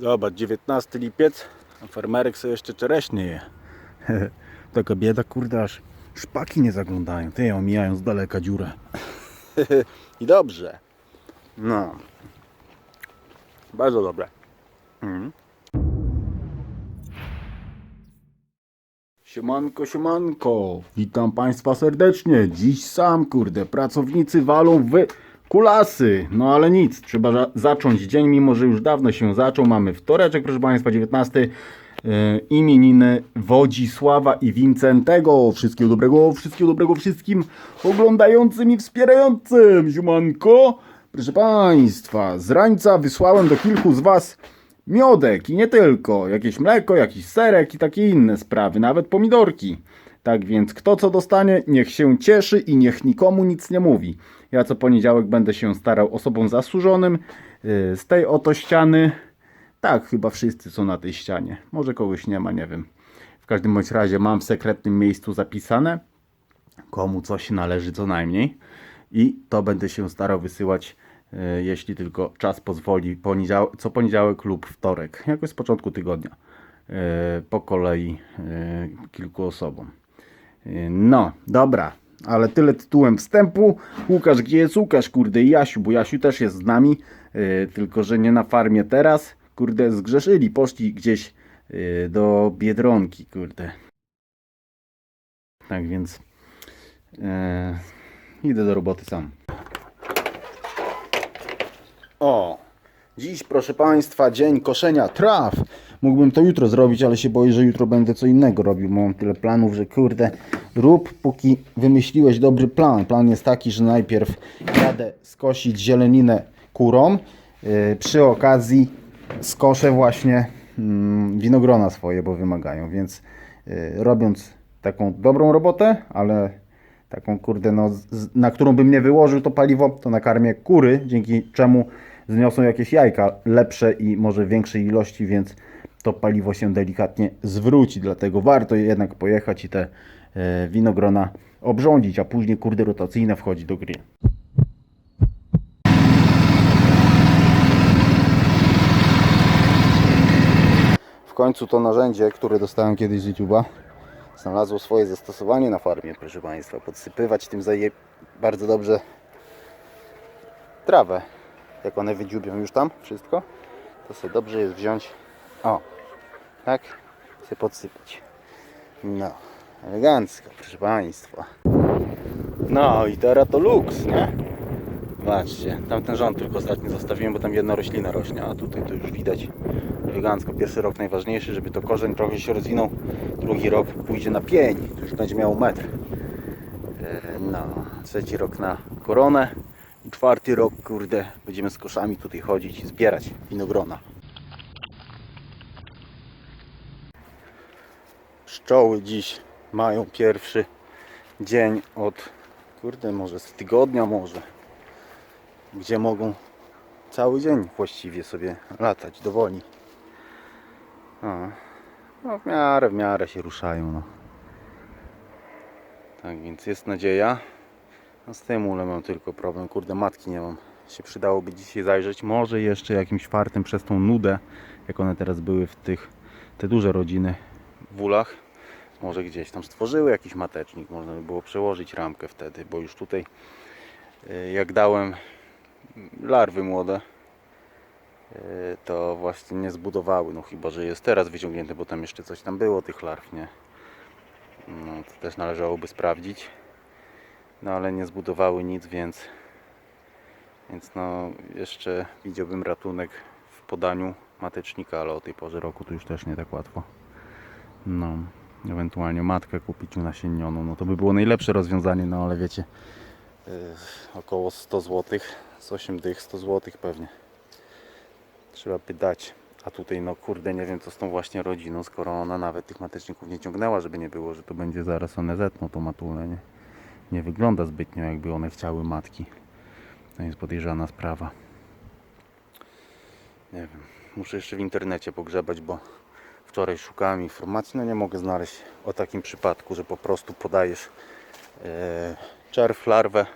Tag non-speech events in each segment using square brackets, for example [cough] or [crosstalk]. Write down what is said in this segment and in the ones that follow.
Zobacz, 19 lipiec, a farmerek sobie jeszcze czereśnie je. [laughs] Taka bieda, kurde, aż szpaki nie zaglądają. Ty omijają z daleka dziurę. [laughs] I dobrze. No. Bardzo dobre. Mhm. Siemanko, siemanko. Witam Państwa serdecznie. Dziś sam, kurde, pracownicy walą w kulasy. No ale nic, trzeba za- zacząć dzień, mimo że już dawno się zaczął. Mamy wtoreczek, proszę Państwa, 19. Yy, imieniny Wodzisława i Wincentego. Wszystkiego dobrego, wszystkiego dobrego wszystkim oglądającym i wspierającym. Siemanko. Proszę Państwa, z rańca wysłałem do kilku z Was miodek i nie tylko. Jakieś mleko, jakiś serek i takie inne sprawy, nawet pomidorki. Tak więc kto co dostanie, niech się cieszy i niech nikomu nic nie mówi. Ja co poniedziałek będę się starał osobom zasłużonym yy, z tej oto ściany. Tak, chyba wszyscy są na tej ścianie. Może kogoś nie ma, nie wiem. W każdym bądź razie mam w sekretnym miejscu zapisane, komu coś należy co najmniej. I to będę się starał wysyłać, e, jeśli tylko czas pozwoli, co poniedziałek lub wtorek, jakoś z początku tygodnia, e, po kolei kilku osobom. E, No, dobra, ale tyle tytułem wstępu. Łukasz, gdzie jest Łukasz, kurde, i Jasiu, bo Jasiu też jest z nami, e, tylko że nie na farmie teraz. Kurde, zgrzeszyli, poszli gdzieś e, do Biedronki, kurde. Tak więc e, idę do roboty sam. O, dziś proszę Państwa, dzień koszenia traw. Mógłbym to jutro zrobić, ale się boję, że jutro będę co innego robił. Mam tyle planów, że kurde, rób póki wymyśliłeś dobry plan. Plan jest taki, że najpierw jadę skosić zieleninę kurą. Yy, przy okazji skoszę właśnie mm, winogrona swoje, bo wymagają. Więc yy, robiąc taką dobrą robotę, ale taką kurde, no, na którą bym nie wyłożył to paliwo, to nakarmię kury, dzięki czemu zniosą jakieś jajka lepsze i może większej ilości, więc to paliwo się delikatnie zwróci. Dlatego warto jednak pojechać i te e, winogrona obrządzić, a później kurde rotacyjne wchodzi do gry. W końcu to narzędzie, które dostałem kiedyś z YouTube'a, znalazło swoje zastosowanie na farmie, proszę Państwa. Podsypywać tym zaje bardzo dobrze trawę. Jak one wydziubią już tam wszystko, to sobie dobrze jest wziąć, o, tak, sobie podsypać. No, elegancko, proszę Państwa. No i teraz to luks, nie? Patrzcie, tamten rząd tylko ostatnio zostawiłem, bo tam jedna roślina rośnie, a tutaj to już widać elegancko. Pierwszy rok najważniejszy, żeby to korzeń trochę się rozwinął. Drugi rok pójdzie na pień, to już będzie miało metr. E, No, trzeci rok na koronę. I czwarty rok, kurde, będziemy z koszami tutaj chodzić i zbierać winogrona. Pszczoły dziś mają pierwszy dzień od, kurde, może z tygodnia może, gdzie mogą cały dzień właściwie sobie latać dowoli. A, no w miarę, w miarę się ruszają. No. Tak więc jest nadzieja. A z tym ulem mam tylko problem. Kurde, matki nie mam. Się przydałoby dzisiaj zajrzeć. Może jeszcze jakimś fartem przez tą nudę, jak one teraz były w tych, te duże rodziny w ulach. Może gdzieś tam stworzyły jakiś matecznik. Można by było przełożyć ramkę wtedy, bo już tutaj y, jak dałem larwy młode, y, to właśnie nie zbudowały. No chyba, że jest teraz wyciągnięte, bo tam jeszcze coś tam było tych larw, nie? No to też należałoby sprawdzić. No ale nie zbudowały nic, więc więc no jeszcze widziałbym ratunek w podaniu matecznika, ale o tej porze roku to już też nie tak łatwo. No, ewentualnie matkę kupić unasienioną, no to by było najlepsze rozwiązanie, no ale wiecie, yy, około 100 zł, z 8 dych 100 zł pewnie. Trzeba by dać. A tutaj no kurde nie wiem co z tą właśnie rodziną, skoro ona nawet tych mateczników nie ciągnęła, żeby nie było, że to będzie zaraz one zetną tą matulę, nie? Nie wygląda zbytnio jakby one chciały matki. To jest podejrzana sprawa. Nie wiem, muszę jeszcze w internecie pogrzebać, bo wczoraj szukałem informacji, no nie mogę znaleźć o takim przypadku, że po prostu podajesz e, czerw, larwę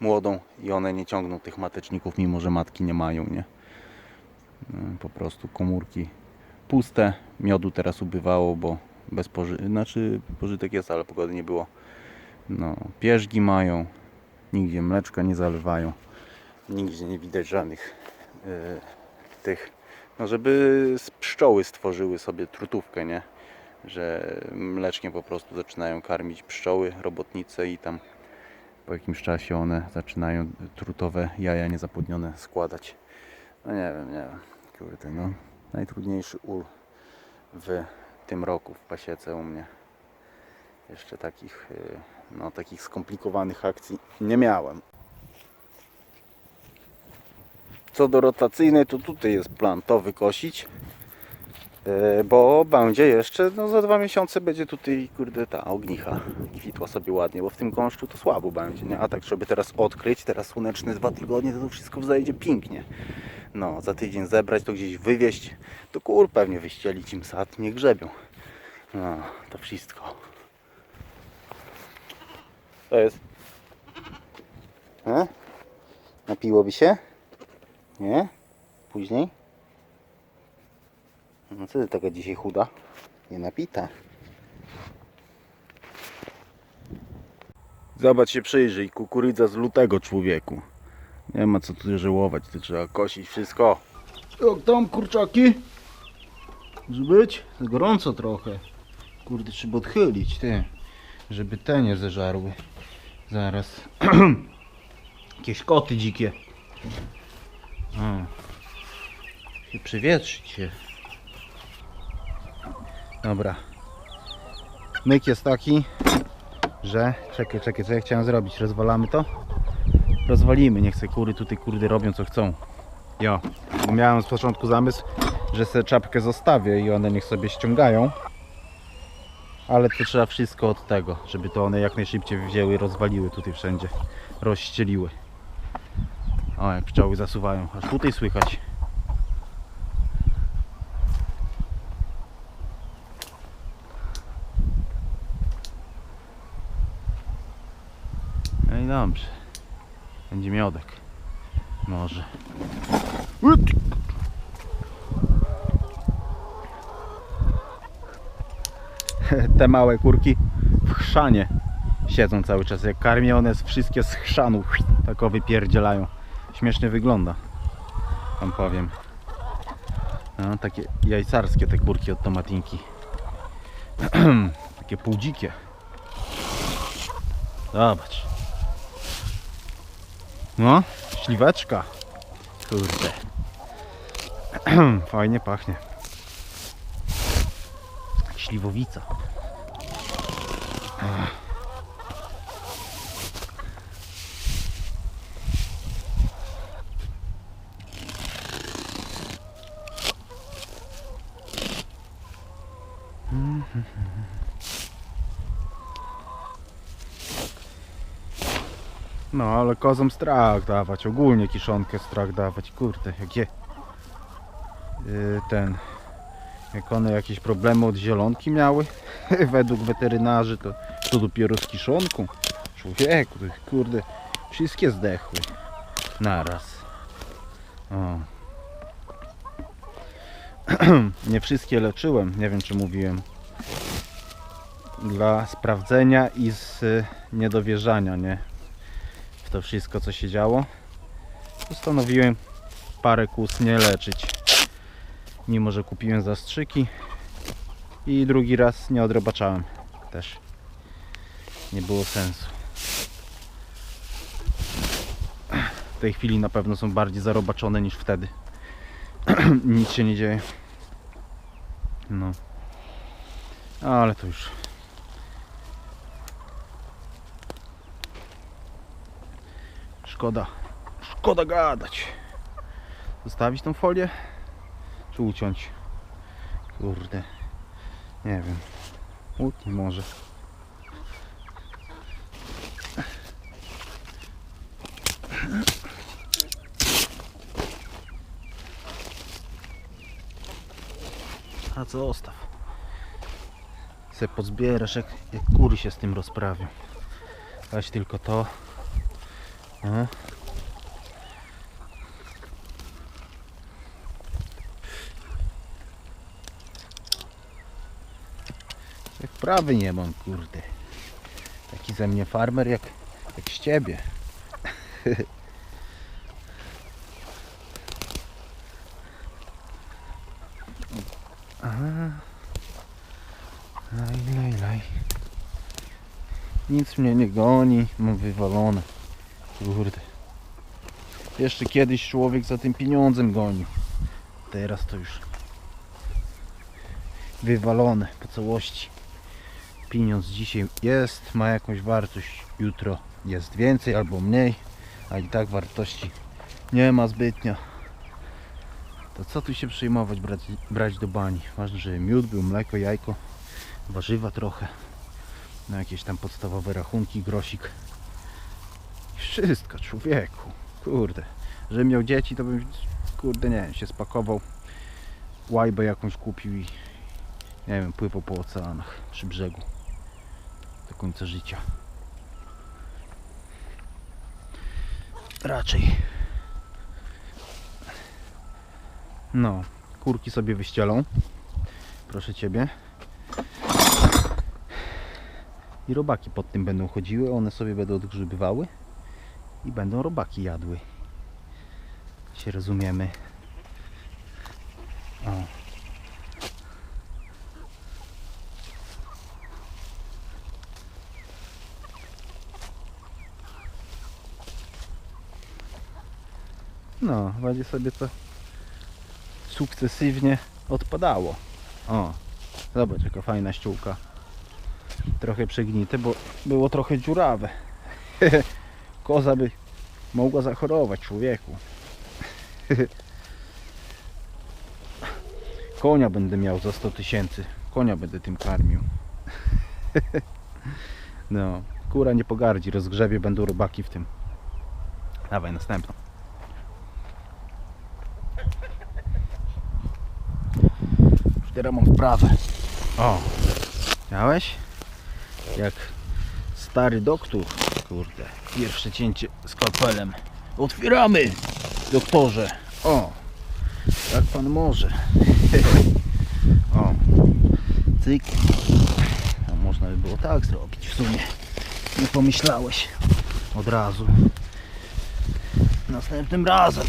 młodą i one nie ciągną tych mateczników, mimo że matki nie mają, nie? Mm, Po prostu komórki puste. Miodu teraz ubywało, bo bez poży... znaczy pożytek jest, ale pogody nie było. No, pierzgi mają, nigdzie mleczka nie zalewają, nigdzie nie widać żadnych e, tych, no żeby pszczoły stworzyły sobie trutówkę, nie? Że mleczkiem po prostu zaczynają karmić pszczoły, robotnice i tam po jakimś czasie one zaczynają trutowe jaja niezapłodnione składać. No nie wiem, nie wiem. Kurde, no. Najtrudniejszy ul w tym roku w pasiece u mnie. Jeszcze takich, y, no, takich skomplikowanych akcji nie miałem. Co do rotacyjnej, to tutaj jest plan to wykosić. y, Bo będzie jeszcze, no za dwa miesiące będzie tutaj, kurde, ta ognicha kwitła sobie ładnie, bo w tym gąszczu to słabo będzie, nie? A tak, żeby teraz odkryć, teraz słoneczne dwa tygodnie, to, to wszystko zajdzie pięknie. No, za tydzień zebrać, to gdzieś wywieźć, to kur pewnie wyścielić im sad, nie grzebią. No, to wszystko. To jest. E? Napiłoby się? Nie? Później? No co ty taka dzisiaj chuda? Nie napita. Zobacz się przyjrzyj, kukurydza z lutego człowieku. Nie ma co tu żałować, to trzeba kosić wszystko. Jak tam kurczaki? Może być? Gorąco trochę. Kurde, trzeba odchylić, ty. Żeby te nie zeżarły. Zaraz. [clears throat] Jakieś koty dzikie. O. Się przywietrzyć się. Dobra. Myk jest taki, że... Czekaj, czekaj, co ja chciałem zrobić? Rozwalamy to? rozwalimy, niech se kury tutaj kurde robią co chcą. Jo, miałem z początku zamysł, że se czapkę zostawię i one niech sobie ściągają. Ale to trzeba wszystko od tego, żeby to one jak najszybciej wzięły, rozwaliły tutaj wszędzie. Rozścieliły. O, jak pszczoły zasuwają. Aż tutaj słychać. No i dobrze. Będzie miodek. Może. [laughs] Te małe kurki w chrzanie siedzą cały czas. Jak karmię, one wszystkie z chrzanu tak wypierdzielają. Śmiesznie wygląda. Wam powiem. No, takie jajcarskie te kurki od tomatinki. [clears throat] takie półdzikie. Zobacz. No, śliweczka. Kurde. [clears throat] Fajnie pachnie. Śliwowica. No, ale kozom strach dawać, ogólnie kiszonkę strach dawać, kurde, jak je yy, ten, jak one jakieś problemy od zielonki miały, [laughs] według weterynarzy, to, to dopiero z kiszonką, człowieku, kurde, wszystkie zdechły, naraz, o. [clears throat] Nie wszystkie leczyłem, nie wiem czy mówiłem, dla sprawdzenia i z niedowierzania, nie? w to wszystko co się działo. Postanowiłem parę kus nie leczyć. Mimo że kupiłem zastrzyki i drugi raz nie odrobaczałem też. Nie było sensu. W tej chwili na pewno są bardziej zarobaczone niż wtedy. [clears throat] Nic się nie dzieje. No. Ale to już Szkoda, szkoda gadać. Zostawić tą folię? Czy uciąć? Kurde. Nie wiem. Utnij może. A co zostaw? Se pozbierasz jak, jak kury się z tym rozprawią. Weź tylko to. Aha. Jak prawy nie mam, kurde. Taki ze mnie farmer jak, jak z ciebie. [laughs] Aha. Laj, laj, laj. Nic mnie nie goni, mam wywalone. Kurde. Jeszcze kiedyś człowiek za tym pieniądzem gonił. Teraz to już wywalone po całości. Pieniądz dzisiaj jest, ma jakąś wartość, jutro jest więcej albo mniej, a i tak wartości nie ma zbytnio. To co tu się przejmować, brać, brać do bani? Ważne, żeby miód był, mleko, jajko, warzywa trochę, na jakieś tam podstawowe rachunki, grosik. Wszystko, człowieku. Kurde. Żebym miał dzieci, to bym, kurde, nie wiem, się spakował, łajbę jakąś kupił i nie wiem, pływał po oceanach przy brzegu do końca życia. Raczej. No, kurki sobie wyścielą. Proszę Ciebie. I robaki pod tym będą chodziły, one sobie będą odgrzybywały i będą robaki jadły. Się rozumiemy. O. No, będzie sobie to sukcesywnie odpadało. O, zobacz jaka fajna ściółka. Trochę przegnite, bo było trochę dziurawe. [laughs] Koza by mogła zachorować człowieku. [laughs] Konia będę miał za 100 tysięcy. Konia będę tym karmił. [laughs] No, kura nie pogardzi, rozgrzewie będą robaki w tym. Dawaj, następną. Teraz mam wprawę. O, miałeś? Jak stary doktor. Kurde, pierwsze cięcie skalpelem. Otwieramy, doktorze. O, jak pan może. [laughs] o, cyk. A można by było tak zrobić w sumie. Nie pomyślałeś od razu. Następnym razem.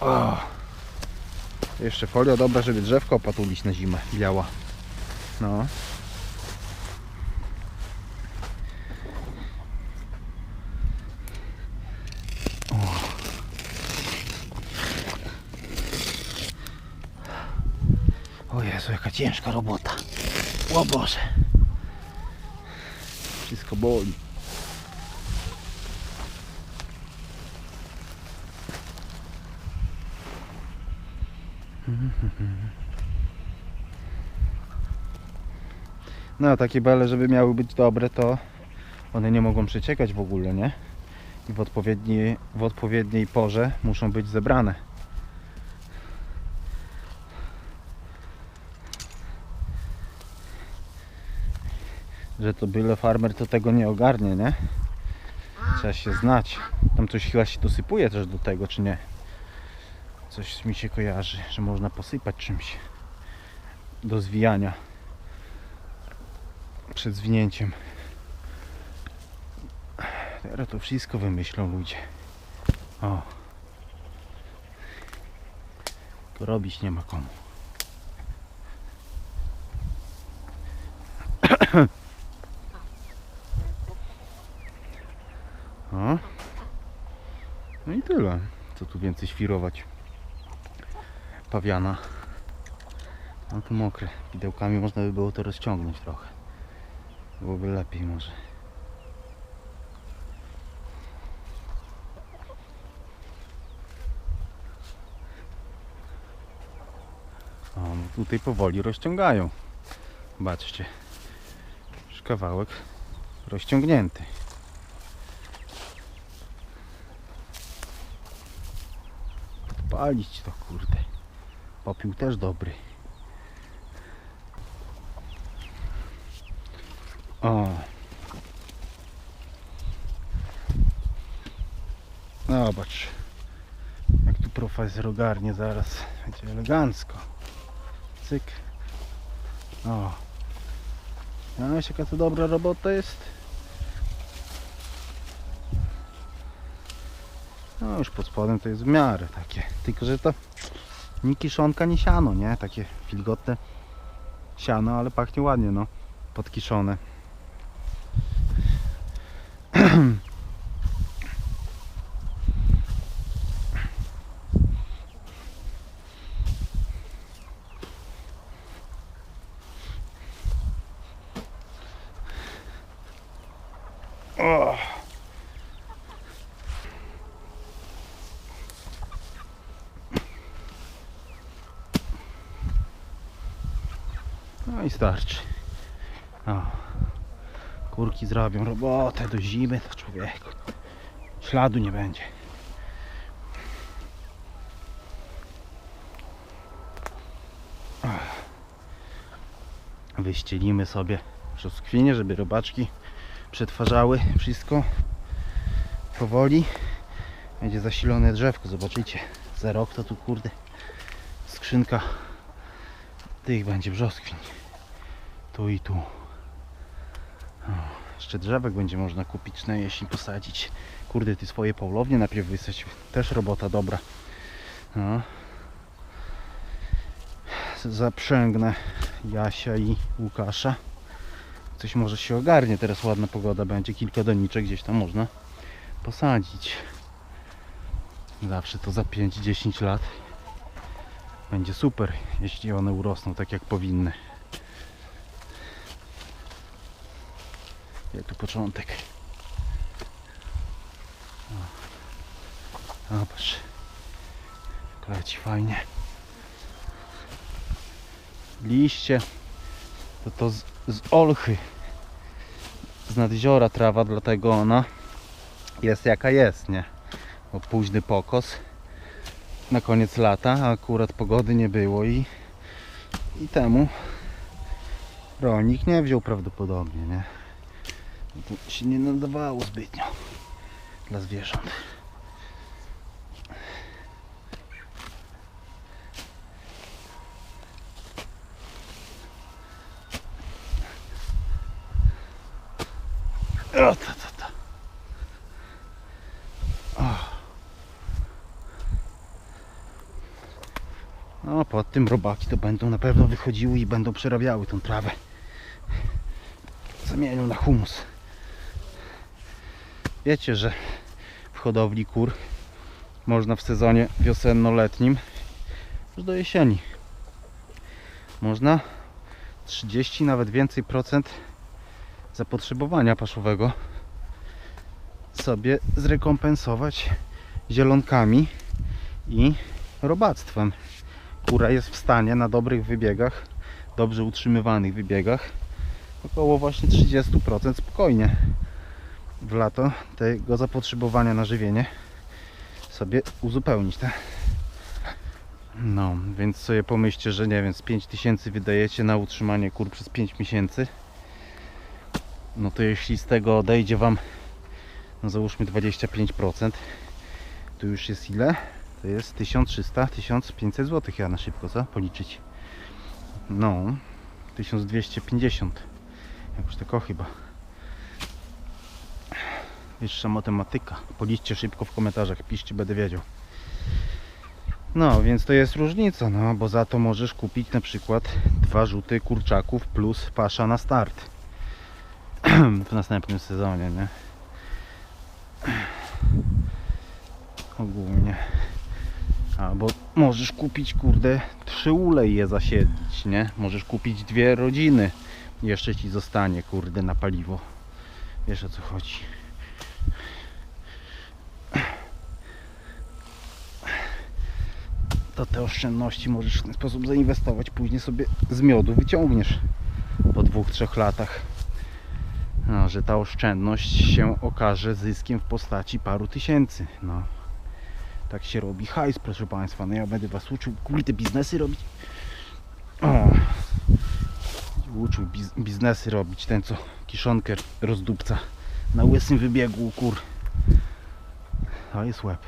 O. Jeszcze folia dobra, żeby drzewko opatulić na zimę. Biała. No. O. Jezu, jaka ciężka robota. O Boże. Wszystko boli. No, takie bele, żeby miały być dobre, to one nie mogą przeciekać w ogóle, nie? I w odpowiedniej, w odpowiedniej porze muszą być zebrane. Że to byle farmer to tego nie ogarnie, nie? Trzeba się znać. Tam coś chyba się dosypuje też do tego, czy nie? Coś mi się kojarzy, że można posypać czymś do zwijania przed zwinięciem. Teraz to wszystko wymyślą ludzie. O. Tylko robić nie ma komu. O. No i tyle. Co tu więcej świrować? Pawiana. No tu mokre. Widełkami można by było to rozciągnąć trochę. Byłoby lepiej może. O, tutaj powoli rozciągają. Zobaczcie. Już kawałek rozciągnięty. Palić to kurde. Popiół też dobry. O. Zobacz. tu profesor ogarnie zaraz. Będzie elegancko. Cyk. O. Wiesz jaka to dobra robota jest? No już pod spodem to jest w miarę takie. Tylko, że to ni kiszonka, ni siano, nie? Takie wilgotne siano, ale pachnie ładnie, no. Podkiszone. [clears throat] No i starczy. O. Kurki zrobią robotę do zimy, to człowieku. Śladu nie będzie. Wyścielimy sobie brzoskwinie, żeby robaczki przetwarzały wszystko powoli. Będzie zasilone drzewko, zobaczycie. Za rok to tu kurde skrzynka tych będzie brzoskwiń. Tu i tu. O, jeszcze drzewek będzie można kupić na jesień posadzić. Kurde, ty swoje połownie najpierw wysać. Też robota dobra. No. Zaprzęgnę Jasia i Łukasza. Coś może się ogarnie, teraz ładna pogoda będzie, kilka doniczek gdzieś tam można posadzić. Zawsze to za 5-10 lat będzie super, jeśli one urosną tak jak powinny. Jak tu początek. O. Zobacz. Kleci fajnie. Liście to to z, z olchy. Z nadjeziora trawa, dlatego ona jest jaka jest, nie? Bo późny pokos na koniec lata, a akurat pogody nie było i, i temu rolnik nie wziął prawdopodobnie, nie? To się nie nadawało zbytnio dla zwierząt. O, ta, ta, ta. No, pod tym robaki to będą na pewno wychodziły i będą przerabiały tą trawę. Zamienią na humus. Wiecie, że w hodowli kur można w sezonie wiosenno-letnim już do jesieni można 30 nawet więcej procent zapotrzebowania paszowego sobie zrekompensować zielonkami i robactwem. Kura jest w stanie na dobrych wybiegach, dobrze utrzymywanych wybiegach, około właśnie 30% spokojnie w lato tego zapotrzebowania na żywienie sobie uzupełnić. Tak? No, więc sobie pomyślcie, że nie wiem, z 5000 wydajecie na utrzymanie kur przez 5 miesięcy. No to jeśli z tego odejdzie Wam, no załóżmy 25%, to już jest ile? To jest 1300-1500 zł ja na szybko, co? Policzyć. No, 1250. Jakoś tak o chyba. Wyższa matematyka. Policzcie szybko w komentarzach, piszcie, będę wiedział. No, więc to jest różnica, no, bo za to możesz kupić na przykład dwa rzuty kurczaków plus pasza na start [clears throat] w następnym sezonie, nie? Ogólnie. Albo możesz kupić, kurde, trzy ule i je zasiedlić, nie? Możesz kupić dwie rodziny. Jeszcze ci zostanie, kurde, na paliwo. Wiesz o co chodzi. To te oszczędności możesz w ten sposób zainwestować. Później sobie z miodu wyciągniesz po dwóch, trzech latach. No, że ta oszczędność się okaże zyskiem w postaci paru tysięcy. No. Tak się robi hajs, proszę Państwa. No ja będę Was uczył, kurde, biznesy robić. O. Uczył biz biznesy robić ten, co kiszonkę rozdupca na łysym wybiegu kur. To jest łeb.